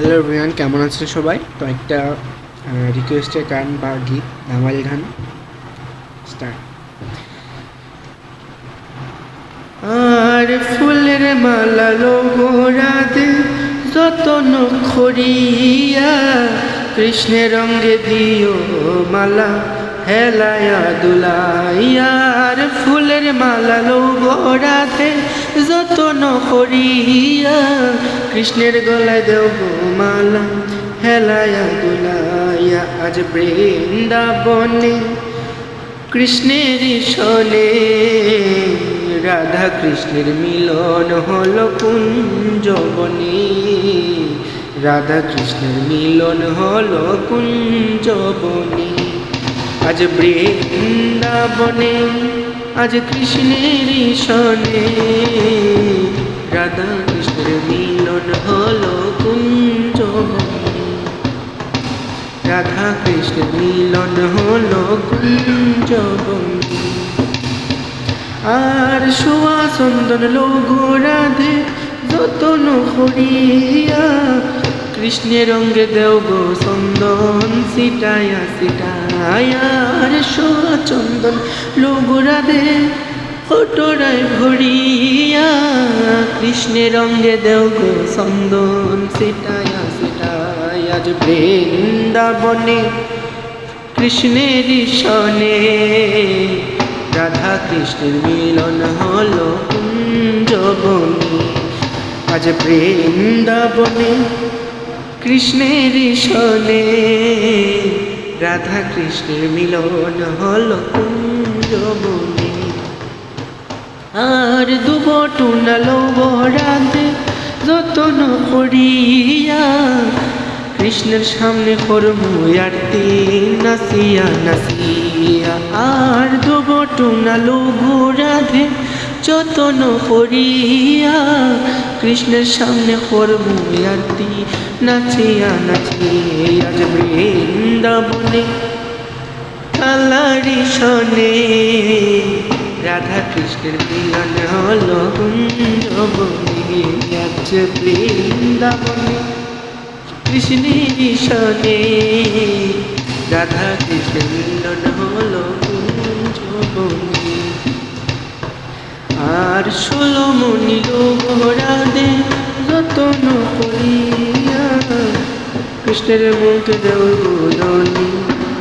Hello Riyan কেমন আছেন সবাই? তো একটা রিকোয়েস্টের গান বা গীত, ধামালি গান। স্টার্ট আর ফুলের মালা লোগোরাতে যতন খড়িয়া কৃষ্ণের রঙ্গে দিও মালা, হেলায়া দুলাইয়া। আর ফুলের মালা লোগোরাতে যতন খড়িয়া কৃষ্ণের গলায় দেও মালা, হেলায়া দুলাইয়া আজ বৃন্দাবনে। কৃষ্ণের সনে রাধা কৃষ্ণের মিলন হলো কুঞ্জবনে। রাধা কৃষ্ণের মিলন হলো কুঞ্জবনে। আজ বৃন্দাবনে, আজ কৃষ্ণের সনে। রাধা কৃষ্ণ মিলন হলো কুঞ্জবনী আর সোয়া চন্দন লঘু রাধে যতন হরিয়া কৃষ্ণের রঙ্গে দেও গো চন্দন, সিটায়া সিটায়া। আর সোয়া চন্দন লঘু রাধে ফটোরায় ভরিয়া কৃষ্ণের রঙ্গে দেও গো চন্দন, সিটায়া। আজ বৃন্দাবনে, কৃষ্ণের সনে রাধা কৃষ্ণের মিলন হলো কুঞ্জবনী। আজ বৃন্দাবনে, কৃষ্ণের সনে রাধা কৃষ্ণের মিলন হলো কুঞ্জবনী। আর দুবটুনালো বরাদে যতন করিয়া কৃষ্ণের সামনে করমু আরতি নাসিয়া নাসিয়া, আর দুবটুনালো ঘোরাধে যতন করিয়া। কৃষ্ণের সামনে করমু আরতি নাচিয়া নাচিয়া আজ বৃন্দাবনে, কালারি শনে। রাধা কৃষ্ণের মিলন হলো কুঞ্জবনে আজ বৃন্দাবনে। কৃষ্ণের সনে রাধা কৃষ্ণের মিলন হলো কুঞ্জবনে আর ষোলো মনি লোহরাদে যতন করিয়া কৃষ্ণের মুখ দেউদনি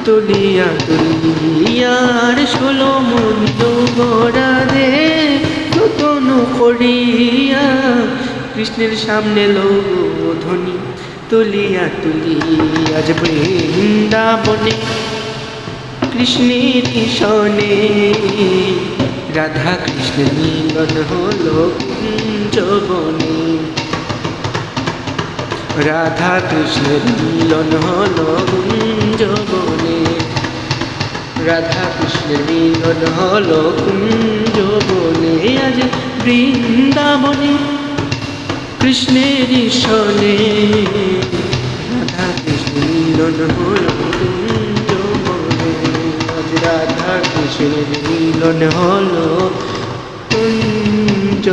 তুলিয়া তুলিয়ার ষোলো মনি লোহরাদে যতন করিয়া কৃষ্ণের সামনে ধ্বনি তুলিয়া তুলিয়া আজ বৃন্দাবনে কৃষ্ণের সনে রাধা কৃষ্ণ মিলন হলো কুঞ্জবনে। রাধা কৃষ্ণের মিলন হলো কুঞ্জবনে। রাধা কৃষ্ণের মিলন হলো কুঞ্জবনে। আজ বৃন্দাবনে কৃষ্ণের কৃষ্ণ কুঞ্জবনে আজ রাধা কৃষ্ণের মিলন হলো। কুঞ্জবনে